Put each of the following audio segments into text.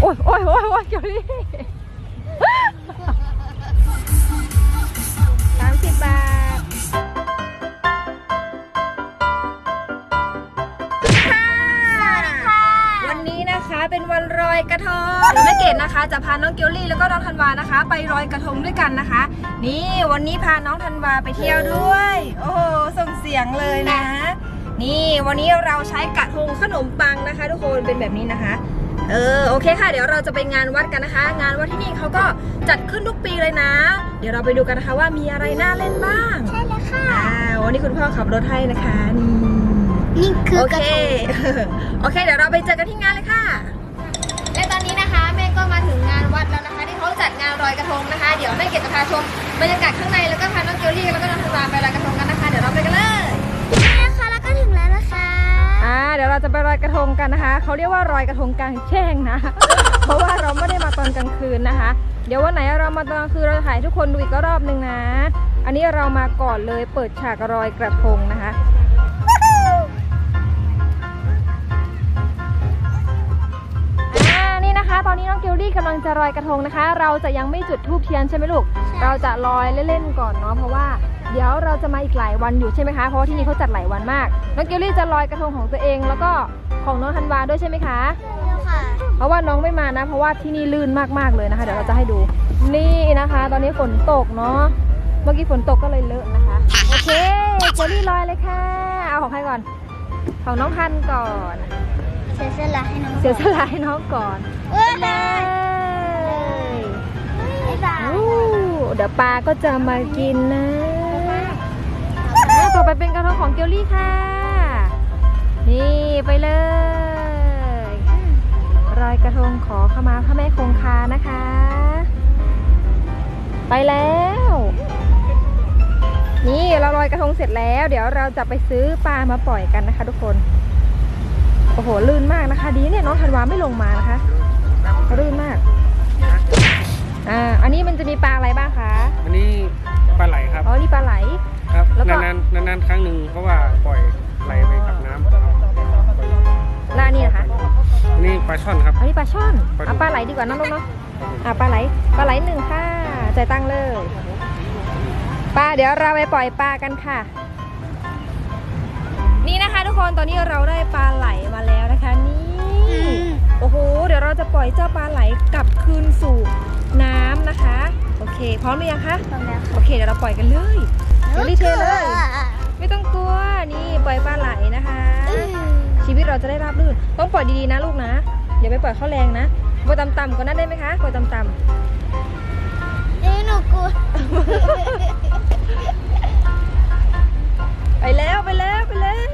โอ้ยโอ้ยโอ้ยโอ้ยเกลลี่สามสิบบาทค่ะวันนี้นะคะเป็นวันลอยกระทงเดี๋ยวแม่เกดนะคะ จะพาน้องเกลลี่แล้วก็น้องธันวานะคะ ไปลอยกระทงด้วยกันนะคะ นี่วันนี้พาน้องธันวาไปเที่ยวด้วย โอ้โหส่งเสียงเลยนะ นี่วันนี้เราใช้กระทงขนมปังนะคะ ทุกคนเป็นแบบนี้นะคะ เออโอเคค่ะ เดี๋ยวเราจะไปงานวัดกันนะคะ งานวัดที่นี่เขาก็จัดขึ้นทุกปีเลยนะ เดี๋ยวเราไปดูกันนะคะว่ามีอะไรน่าเล่นบ้างใช่แล้วค่ะอ่าวันนี้คุณพ่อขับรถให้นะคะนี่นี่คือโอกระเคทงโอเค เดี๋ยวเราไปเจอกันที่งานเลยค่ะ และตอนนี้นะคะแม่ก็มาถึงงานวัดแล้วนะคะ ที่เขาจัดงานลอยกระทงนะคะ เดี๋ยวแม่เกดจะพาชมบรรยากาศข้างในแล้วก็พาน้องเกลลี่แล้วก็น้องธันวาไปลอยกระทงกันนะคะเดี๋ยวเราไปกันเลยนะคะ ไปลอยกระทงกันนะคะ เขาเรียกว่าลอยกระทงกลางแจ้งนะ เพราะว่าเราไม่ได้มาตอนกลางคืนนะคะ เดี๋ยววันไหนเรามาตอนกลางคืนเราจะถ่ายทุกคนดูอีกรอบหนึ่งนะ อันนี้เรามาก่อนเลยเปิดฉากลอยกระทงนะคะนี่นะคะตอนนี้น้องเกลลี่กำลังจะลอยกระทงนะคะ เราจะยังไม่จุดธูปเทียนใช่ไหมลูก เราจะลอยเล่นๆก่อนเนาะ เพราะว่า เดี๋ยวเราจะมาอีกหลายวันอยู่ใช่ไหมคะ เพราะว่าที่นี่เขาจัดหลายวันมาก น้องเกลลี่จะลอยกระทงของตัวเอง แล้วก็ของน้องธันวาด้วยใช่ไหมคะแล้วค่ะเพราะว่าน้องไม่มานะ เพราะว่าที่นี่ลื่นมากๆเลยนะคะ เดี๋ยวเราจะให้ดู นี่นะคะ ตอนนี้ฝนตกเนาะ เมื่อกี้ฝนตกก็เลยเลอะนะคะ โอเคเกลลี่ลอยเลยค่ะ เอาของใครก่อน ของน้องทันก่อน เสียสละให้น้องเสียสละให้น้องก่อนเอ้ยเลได้ยบ๊ายบายอู้เดี๋ยวปลาก็จะมากินนะอะ ต่อไปเป็นกระทงของเกลลี่ค่ะ นี่ไปเลย รอยกระทงขอขมาพระแม่คงคานะคะ ไปแล้ว นี่เราลอยกระทงเสร็จแล้ว เดี๋ยวเราจะไปซื้อปลามาปล่อยกันนะคะทุกคน โอ้โหลื่นมากนะคะ ดีเนี่ยน้องธันวาไม่ลงมานะคะลื่นมาก อ่า อันนี้มันจะมีปลาอะไรบ้างคะ ช่อนครับอันนี้ปลาช่อนปลาดุก เอาปลาไหลดีกว่าน้องลูกเนาะอ่าปลาไหลปลาไหลหนึ่งค่ะจ่ายตังค์เลยปลาเดี๋ยวเราไปปล่อยปลากันค่ะ นี่นะคะ ทุกคนตอนนี้เราได้ปลาไหลมาแล้วนะคะนี่โอ้โหเดี๋ยวเราจะปล่อยเจ้าปลาไหลกลับคืนสู่น้ำนะคะ โอเค พร้อมหรือยังคะตรงนี้โอเคเดี๋ยวเราปล่อยกันเลยเดี๋ยวรีบเทเลย ไม่ต้องกลัวนี่ปล่อยปลาไหลนะคะ ชีวิตเราจะได้ราบรื่นต้องปล่อยดีๆนะลูกนะ อย่าไปปล่อยเข้าแรงนะปล่อยต่ำๆก่อนนั้นได้ไหมคะปล่อยต่ำนี่หนูกลัวๆไปแล้วไปแล้วไปแล้ว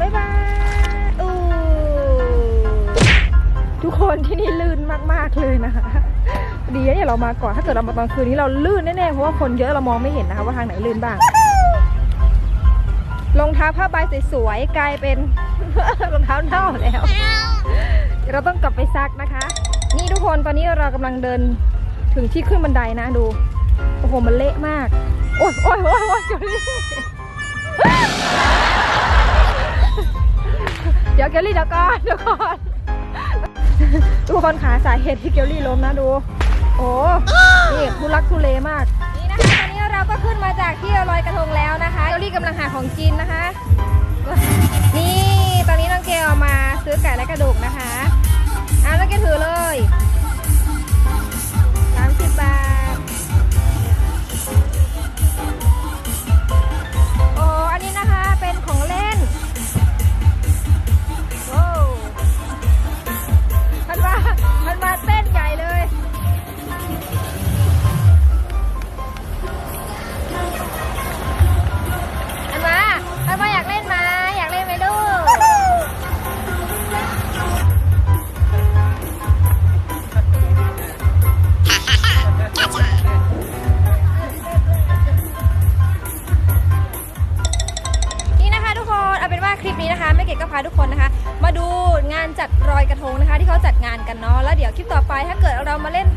บ๊ายบายอู้ทุกคนที่นี่ลื่นมากๆเลยนะคะดีนะเนี่ยเรามาก่อนถ้าเกิดเรามาตอนคืนนี้เราลื่นแน่ๆเพราะว่าคนเยอะเรามองไม่เห็นนะคะว่าทางไหนลื่นบ้างรองเท้าผ้าใบสวยๆกลายเป็นรองเท้าเน่าแล้ว เราต้องกลับไปซักนะคะ นี่ทุกคนตอนนี้เรากำลังเดินถึงที่ขึ้นบันไดนะดู โอ้โห มันเละมาก โอ้ยโอ้ยโอ้ยโอ้ยเกลลี่เดี๋ยวเกลลี่เดี๋ยวก่อนเดี๋ยวก่อนทุกคนขาสาเหตุที่เกลลี่ล้มนะดู โอ้นี่ทุลักทุเลมาก นี่นะคะตอนนี้เราก็ขึ้นมาจากที่ลอยกระทงแล้วนะคะ เกลลี่กำลังหาของกินนะคะ นี่ มั ไปถ้าเกิดเรามาเล่น